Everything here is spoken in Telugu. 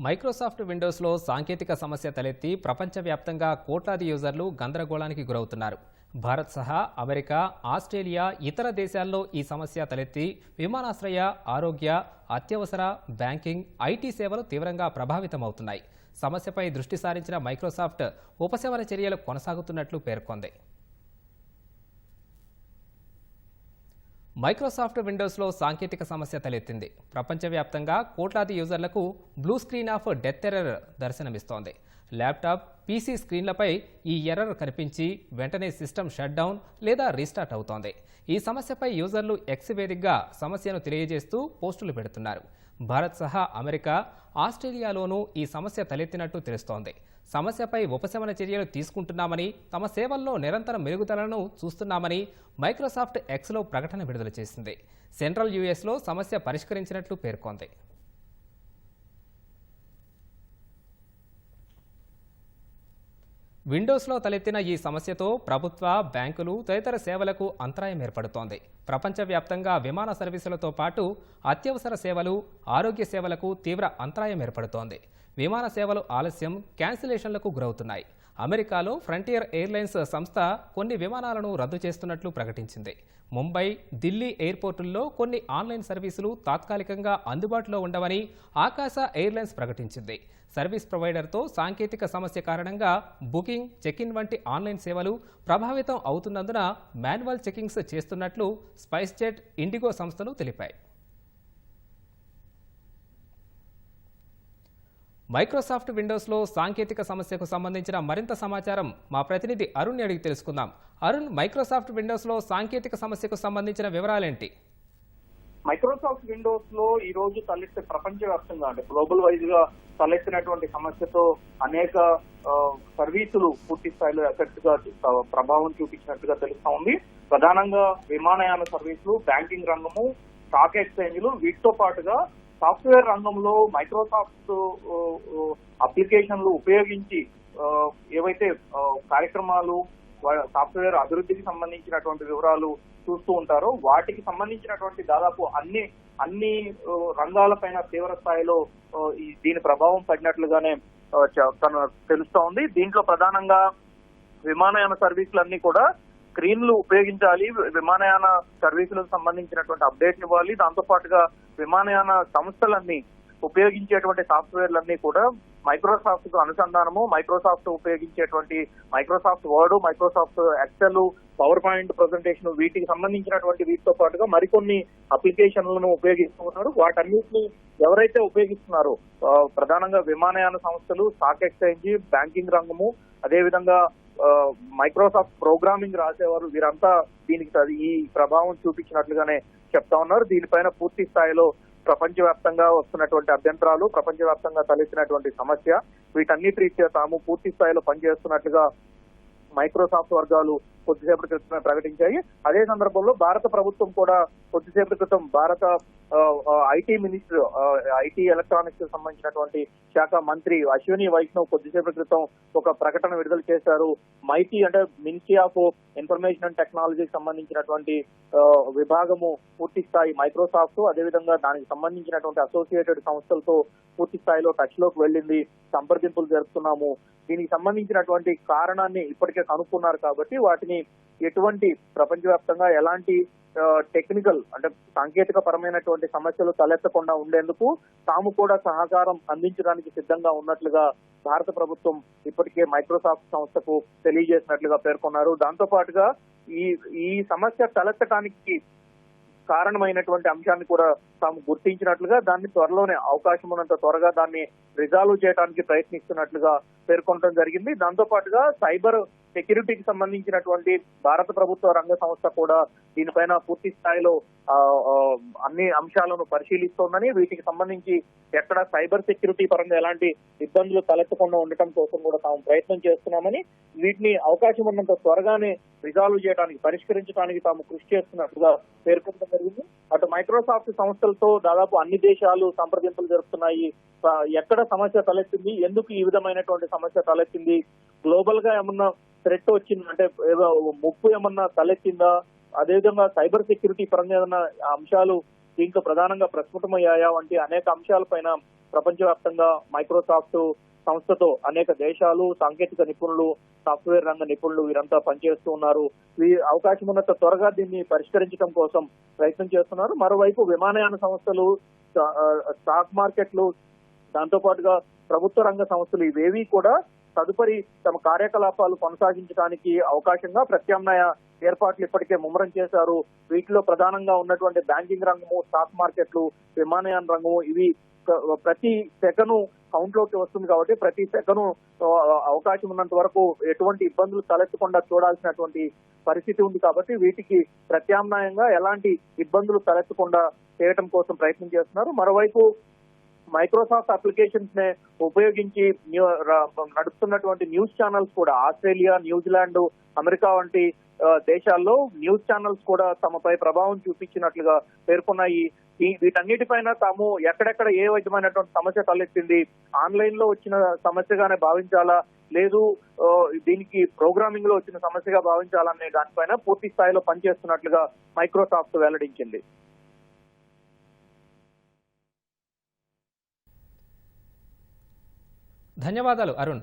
మైక్రోసాఫ్ట్ విండోస్లో సాంకేతిక సమస్య తలెత్తి ప్రపంచవ్యాప్తంగా కోట్లాది యూజర్లు గందరగోళానికి గురవుతున్నారు. భారత్ సహా అమెరికా ఆస్ట్రేలియా ఇతర దేశాల్లో ఈ సమస్య తలెత్తి విమానాశ్రయ ఆరోగ్య అత్యవసర బ్యాంకింగ్ ఐటీ సేవలు తీవ్రంగా ప్రభావితమవుతున్నాయి. సమస్యపై దృష్టి సారించిన మైక్రోసాఫ్ట్ ఉపశమన చర్యలు కొనసాగుతున్నట్లు పేర్కొంది. మైక్రోసాఫ్ట్ విండోస్లో సాంకేతిక సమస్య తలెత్తింది. ప్రపంచవ్యాప్తంగా కోట్లాది యూజర్లకు blue screen of death error దర్శనమిస్తోంది. Laptop PC స్క్రీన్లపై ఈ ఎర్రర్ కనిపించి వెంటనే సిస్టమ్ షట్ డౌన్ లేదా రీస్టార్ట్ అవుతోంది. ఈ సమస్యపై యూజర్లు ఎక్స్వేదిక్గా సమస్యను తెలియజేస్తూ పోస్టులు పెడుతున్నారు. భారత్ సహా అమెరికా ఆస్ట్రేలియాలోనూ ఈ సమస్య తలెత్తినట్టు తెలుస్తోంది. సమస్యపై ఉపశమన చర్యలు తీసుకుంటున్నామని తమ సేవల్లో నిరంతర మెరుగుదలను చూస్తున్నామని మైక్రోసాఫ్ట్ ఎక్స్లో ప్రకటన విడుదల చేసింది. సెంట్రల్ యూఎస్లో సమస్య పరిష్కరించినట్లు పేర్కొంది. విండోస్లో తలెత్తిన ఈ సమస్యతో ప్రభుత్వ బ్యాంకులు తదితర సేవలకు అంతరాయం ఏర్పడుతోంది. ప్రపంచవ్యాప్తంగా విమాన సర్వీసులతో పాటు అత్యవసర సేవలు ఆరోగ్య సేవలకు తీవ్ర అంతరాయం ఏర్పడుతోంది. విమాన సేవలు ఆలస్యం క్యాన్సిలేషన్లకు గురవుతున్నాయి. అమెరికాలో ఫ్రంటియర్ ఎయిర్లైన్స్ సంస్థ కొన్ని విమానాలను రద్దు చేస్తున్నట్లు ప్రకటించింది. ముంబై ఢిల్లీ ఎయిర్పోర్టుల్లో కొన్ని ఆన్లైన్ సర్వీసులు తాత్కాలికంగా అందుబాటులో ఉండవని ఆకాశ ఎయిర్లైన్స్ ప్రకటించింది. సర్వీస్ ప్రొవైడర్తో సాంకేతిక సమస్య కారణంగా బుకింగ్ చెక్ ఇన్ వంటి ఆన్లైన్ సేవలు ప్రభావితం అవుతున్నందున మాన్యువల్ చెకింగ్స్ చేస్తున్నట్లు స్పైస్జెట్ ఇండిగో సంస్థలు తెలిపాయి. మైక్రోసాఫ్ట్ విండోస్లో సాంకేతిక సమస్యకు సంబంధించిన మరింత సమాచారం మా ప్రతినిధి అరుణ్ అడిగి తెలుసుకుందాం. అరుణ్ మైక్రోసాఫ్ట్ విండోస్లో సాంకేతిక సమస్యకు సంబంధించిన వివరాలేంటి? మైక్రోసాఫ్ట్ విండోస్లో ఈ రోజు తలెత్తే ప్రపంచవ్యాప్తంగా అంటే గ్లోబల్ వైజ్గా తలెత్తినటువంటి సమస్యతో అనేక సర్వీసులు పూర్తి స్థాయిలో ఎఫెక్ట్గా ప్రభావం చూపించినట్టుగా తెలుస్తా ఉంది. ప్రధానంగా విమానయాన సర్వీసులు బ్యాంకింగ్ రంగము స్టాక్ ఎక్స్చేంజ్లు వీటితో పాటుగా సాఫ్ట్వేర్ రంగంలో మైక్రోసాఫ్ట్ అప్లికేషన్లు ఉపయోగించి ఏవైతే కార్యక్రమాలు సాఫ్ట్వేర్ అభివృద్ధికి సంబంధించినటువంటి వివరాలు చూస్తూ ఉంటారో వాటికి సంబంధించినటువంటి దాదాపు అన్ని అన్ని రంగాలపైన తీవ్ర స్థాయిలో ఈ దీని ప్రభావం పడినట్లుగానే చ- తను తెలుస్తా ఉంది దీంట్లో ప్రధానంగా విమానయాన సర్వీసులన్నీ కూడా స్క్రీన్లు ఉపయోగించాలి విమానయాన సర్వీసులకు సంబంధించినటువంటి అప్డేట్ ఇవ్వాలి. దాంతో పాటుగా విమానయాన సంస్థలన్నీ ఉపయోగించేటువంటి సాఫ్ట్వేర్లన్నీ కూడా మైక్రోసాఫ్ట్కు అనుసంధానము Microsoft ఉపయోగించేటువంటి Microsoft Word Microsoft Excel PowerPoint presentation వీటికి సంబంధించినటువంటి వీటితో పాటుగా మరికొన్ని అప్లికేషన్లను ఉపయోగిస్తూ ఉన్నారు వాటన్నిటిని ఎవరైతే ఉపయోగిస్తున్నారో ప్రధానంగా విమానయాన సంస్థలు స్టాక్ ఎక్స్చేంజ్ బ్యాంకింగ్ రంగము అదేవిధంగా మైక్రోసాఫ్ట్ ప్రోగ్రామింగ్ రాసేవారు. వీరంతా దీనికి ఈ ప్రభావం చూపించినట్లుగానే చెప్తా ఉన్నారు. దీనిపైన పూర్తి స్థాయిలో ప్రపంచవ్యాప్తంగా వస్తున్నటువంటి అభ్యంతరాలు ప్రపంచవ్యాప్తంగా తలెత్తినటువంటి సమస్య వీటన్నిటి రీత్యా తాము పూర్తి స్థాయిలో పనిచేస్తున్నట్లుగా మైక్రోసాఫ్ట్ వర్గాలు కొద్దిసేపటి క్రితమే ప్రకటించాయి. అదే సందర్భంలో భారత ప్రభుత్వం కూడా కొద్దిసేపటి క్రితం భారత ఐటీ మినిస్టర్ ఐటీ ఎలక్ట్రానిక్స్ సంబంధించినటువంటి శాఖ మంత్రి అశ్విని వైష్ణవ్ కొద్దిసేపటి క్రితం ఒక ప్రకటన విడుదల చేశారు. మైటీ అంటే మినిస్ట్రీ ఆఫ్ ఇన్ఫర్మేషన్ అండ్ టెక్నాలజీకి సంబంధించినటువంటి విభాగము పూర్తి స్థాయి మైక్రోసాఫ్ట్ అదేవిధంగా దానికి సంబంధించినటువంటి అసోసియేటెడ్ సంస్థలతో పూర్తి స్థాయిలో టచ్లోకి వెళ్ళింది. సంప్రదింపులు జరుపుతున్నాము. దీనికి సంబంధించినటువంటి కారణాన్ని ఇప్పటికే కనుక్కున్నారు కాబట్టి వాటిని ఎటువంటి ప్రపంచవ్యాప్తంగా ఎలాంటి టెక్నికల్ అంటే సాంకేతిక పరమైనటువంటి సమస్యలు తలెత్తకుండా ఉండేందుకు తాము కూడా సహకారం అందించడానికి సిద్ధంగా ఉన్నట్లుగా భారత ప్రభుత్వం ఇప్పటికే మైక్రోసాఫ్ట్ సంస్థకు తెలియజేసినట్లుగా పేర్కొన్నారు. దాంతో పాటుగా ఈ ఈ సమస్య తలెత్తడానికి కారణమైనటువంటి అంశాన్ని కూడా తాము గుర్తించినట్లుగా దాన్ని త్వరలోనే అవకాశం ఉన్నంత త్వరగా దాన్ని రిజాల్వ్ చేయడానికి ప్రయత్నిస్తున్నట్లుగా పేర్కొనడం జరిగింది. దాంతో పాటుగా సైబర్ సెక్యూరిటీకి సంబంధించినటువంటి భారత ప్రభుత్వ రంగ సంస్థ కూడా దీనిపైన పూర్తి స్థాయిలో అన్ని అంశాలను పరిశీలిస్తోందని వీటికి సంబంధించి ఎక్కడ సైబర్ సెక్యూరిటీ పరంగా ఎలాంటి ఇబ్బందులు తలెత్తకుండా ఉండటం కోసం కూడా తాము ప్రయత్నం చేస్తున్నామని వీటిని అవకాశం ఉన్నంత త్వరగానే రిజాల్వ్ చేయడానికి పరిష్కరించడానికి తాము కృషి చేస్తున్నట్టుగా పేర్కొనడం జరిగింది. అటు మైక్రోసాఫ్ట్ సంస్థలతో దాదాపు అన్ని దేశాలు సంప్రదింపులు జరుపుతున్నాయి. ఎక్కడ సమస్య తలెత్తింది ఎందుకు ఈ విధమైనటువంటి సమస్య తలెత్తింది గ్లోబల్గా ఏమన్నా థ్రెట్ వచ్చిందా? అంటే ఏదో ముప్పు ఏమన్నా తలెత్తిందా? అదేవిధంగా సైబర్ సెక్యూరిటీ పరంగా ఏదైనా అంశాలు దీంట్లో ప్రధానంగా ప్రస్ఫుటమయ్యాయా? వంటి అనేక అంశాలపైన ప్రపంచవ్యాప్తంగా మైక్రోసాఫ్ట్ సంస్థతో అనేక దేశాలు సాంకేతిక నిపుణులు సాఫ్ట్వేర్ రంగ నిపుణులు వీరంతా పనిచేస్తూ ఉన్నారు. వీ అవకాశం ఉన్నంత త్వరగా దీన్ని పరిష్కరించడం కోసం ప్రయత్నం చేస్తున్నారు. మరోవైపు విమానయాన సంస్థలు స్టాక్ మార్కెట్లు దాంతో పాటుగా ప్రభుత్వ రంగ సంస్థలు ఇవేవి కూడా తదుపరి తమ కార్యకలాపాలు కొనసాగించడానికి అవకాశంగా ప్రత్యామ్నాయ ఏర్పాట్లు ఇప్పటికే ముమ్మరం చేశారు. వీటిలో ప్రధానంగా ఉన్నటువంటి బ్యాంకింగ్ రంగము స్టాక్ మార్కెట్లు విమానయాన రంగము ఇవి ప్రతి సెకను కౌంట్లోకి వస్తుంది కాబట్టి ప్రతి సెకను అవకాశం ఉన్నంత వరకు ఎటువంటి ఇబ్బందులు తలెత్తకుండా చూడాల్సినటువంటి పరిస్థితి ఉంది కాబట్టి వీటికి ప్రత్యామ్నాయంగా ఎలాంటి ఇబ్బందులు తలెత్తకుండా చేయడం కోసం ప్రయత్నం చేస్తున్నారు. మరోవైపు మైక్రోసాఫ్ట్ అప్లికేషన్స్ నే ఉపయోగించి న్యూ- నడుస్తున్నటువంటి న్యూస్ ఛానల్స్ కూడా ఆస్ట్రేలియా న్యూజిలాండ్ అమెరికా వంటి దేశాల్లో న్యూస్ ఛానల్స్ కూడా తమపై ప్రభావం చూపించినట్లుగా పేర్కొన్నాయి. వీటన్నిటిపైన తాము ఎక్కడెక్కడ ఏ విధమైనటువంటి సమస్య తలెత్తింది ఆన్లైన్లో వచ్చిన సమస్యగానే భావించాలా లేదు దీనికి ప్రోగ్రామింగ్లో వచ్చిన సమస్యగా భావించాలనే దానిపైన పూర్తి స్థాయిలో పనిచేస్తున్నట్లుగా మైక్రోసాఫ్ట్ వెల్లడించింది. ధన్యవాదాలు అరుణ్.